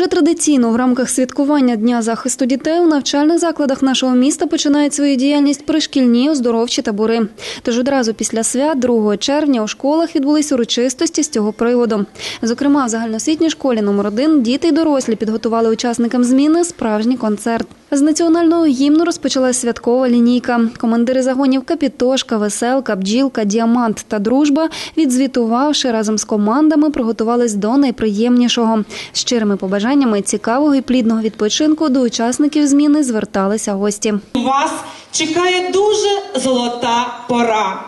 Уже традиційно в рамках святкування Дня захисту дітей у навчальних закладах нашого міста починають свою діяльність пришкільні оздоровчі табори. Тож одразу після свят 2 червня у школах відбулись урочистості з цього приводу. Зокрема, в загальноосвітній школі номер 1 діти й дорослі підготували учасникам зміни справжній концерт. З національного гімну розпочалась святкова лінійка. Командири загонів Капітошка, Веселка, Бджілка, Діамант та Дружба, відзвітувавши разом з командами, приготувались до найприємнішого. З щирими побажаннями цікавого і плідного відпочинку до учасників зміни зверталися гості. Вас чекає дуже золота пора.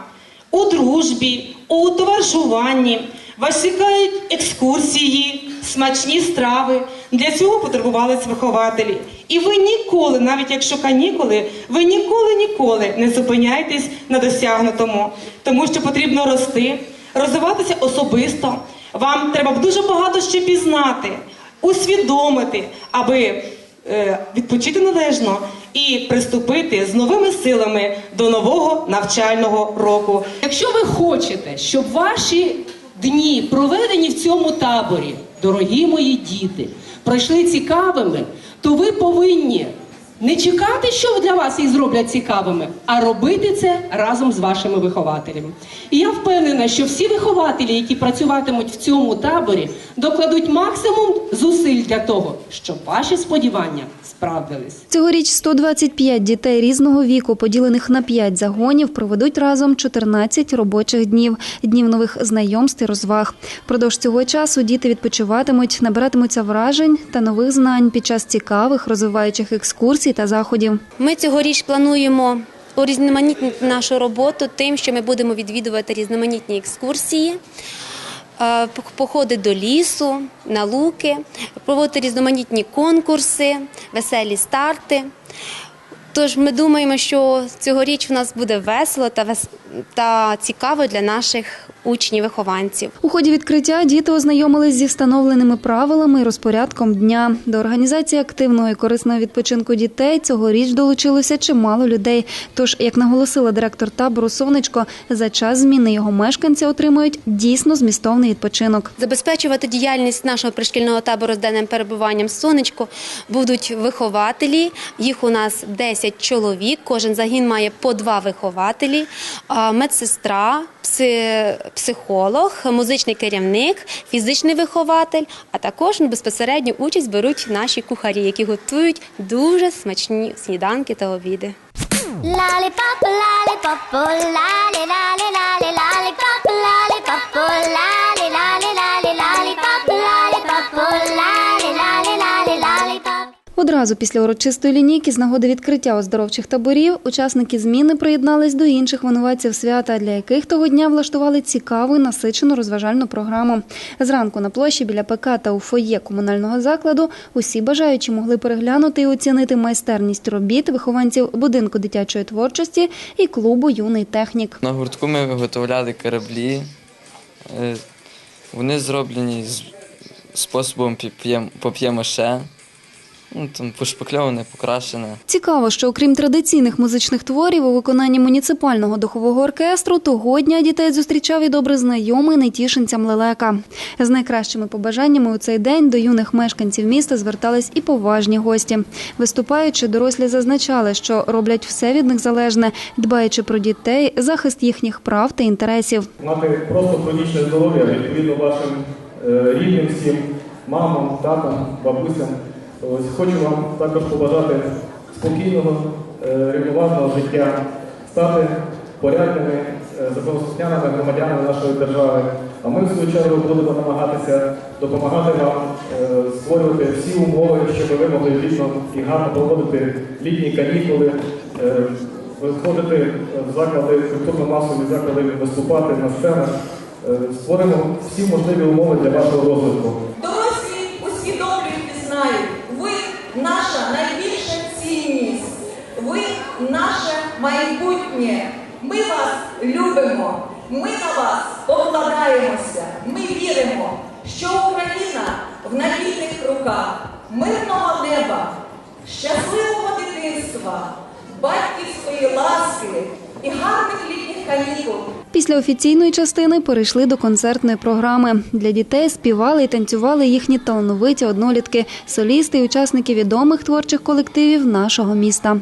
У дружбі, у товаришуванні вас чекають екскурсії, смачні страви. Для цього потребувались вихователі. І ви ніколи, навіть якщо канікули, ви ніколи ніколи не зупиняйтесь на досягнутому, тому що потрібно рости, розвиватися особисто. Вам треба дуже багато ще пізнати, усвідомити, аби е, відпочити належно і приступити з новими силами до нового навчального року. Якщо ви хочете, щоб ваші дні, проведені в цьому таборі, дорогі мої діти, пройшли цікавими, то ви повинні не чекати, що для вас їх зроблять цікавими, а робити це разом з вашими вихователями. І я впевнена, що всі вихователі, які працюватимуть в цьому таборі, докладуть максимум зусиль для того, щоб ваші сподівання справдились. Цьогоріч 125 дітей різного віку, поділених на 5 загонів, проведуть разом 14 робочих днів, днів нових знайомств і розваг. Впродовж цього часу діти відпочиватимуть, набиратимуться вражень та нових знань під час цікавих розвиваючих екскурсій та заходів. Ми цьогоріч плануємо урізноманітнити нашу роботу тим, що ми будемо відвідувати різноманітні екскурсії, е, походи до лісу, на луки, проводити різноманітні конкурси, веселі старти. Тож ми думаємо, що цьогоріч у нас буде весело та та цікаво для наших учнів-вихованців. У ході відкриття діти ознайомились зі встановленими правилами і розпорядком дня. До організації активного і корисного відпочинку дітей цьогоріч долучилося чимало людей. Тож, як наголосила директор табору Сонечко, за час зміни його мешканці отримують дійсно змістовний відпочинок. Забезпечувати діяльність нашого пришкільного табору з денним перебуванням сонечку будуть вихователі. Їх у нас 10 чоловік. Кожен загін має по два вихователі, медсестра, психолог, музичний керівник, фізичний вихователь. А також безпосередню участь беруть наші кухарі, які готують дуже смачні сніданки та обіди. Lollipop, lollipop, oh, Одразу після урочистої лінійки з нагоди відкриття оздоровчих таборів учасники зміни приєднались до інших винуватців свята, для яких того дня влаштували цікаву і насичену розважальну програму. Зранку на площі біля ПК та у фоє комунального закладу усі бажаючі могли переглянути і оцінити майстерність робіт вихованців будинку дитячої творчості і клубу Юний технік. На гуртку ми виготовляли кораблі. Е, Вони зроблені способом пап'є-маше. Ну, там пошпакльоване, покрашене. Цікаво, що окрім традиційних музичних творів у виконанні муніципального духового оркестру, того дня дітей зустрічав і добре знайомий нетішинцям лелека. З найкращими побажаннями у цей день до юних мешканців міста звертались і поважні гості. Виступаючи, дорослі зазначали, що роблять все від них залежне, дбаючи про дітей, захист їхніх прав та інтересів. мати просто хронічне здоров'я відповідно вашим е, рідним всім, мамам, татам, бабусям. Ось хочу вам також побажати спокійного, е, рівноважного життя, стати порядними, е, законослухняними громадянами нашої держави. А ми, в свою чергу, будемо намагатися допомагати вам е, створювати всі умови, щоб ви могли вічно і гарно проводити літні канікули, виходити в заклади, культурно-масові заклади, виступати на сценах. Створимо всі можливі умови для вашого розвитку. Дорослі усвідомлюють і знають, ви наша найбільша цінність, ви наше майбутнє. Ми вас любимо, ми на вас покладаємося, ми віримо, що Україна в надійних руках, мирного неба, щасливого дитинства, батьківської ласки і гарних літніх канікул. Після офіційної частини перейшли до концертної програми. Для дітей співали і танцювали їхні талановиті однолітки, солісти і учасники відомих творчих колективів нашого міста.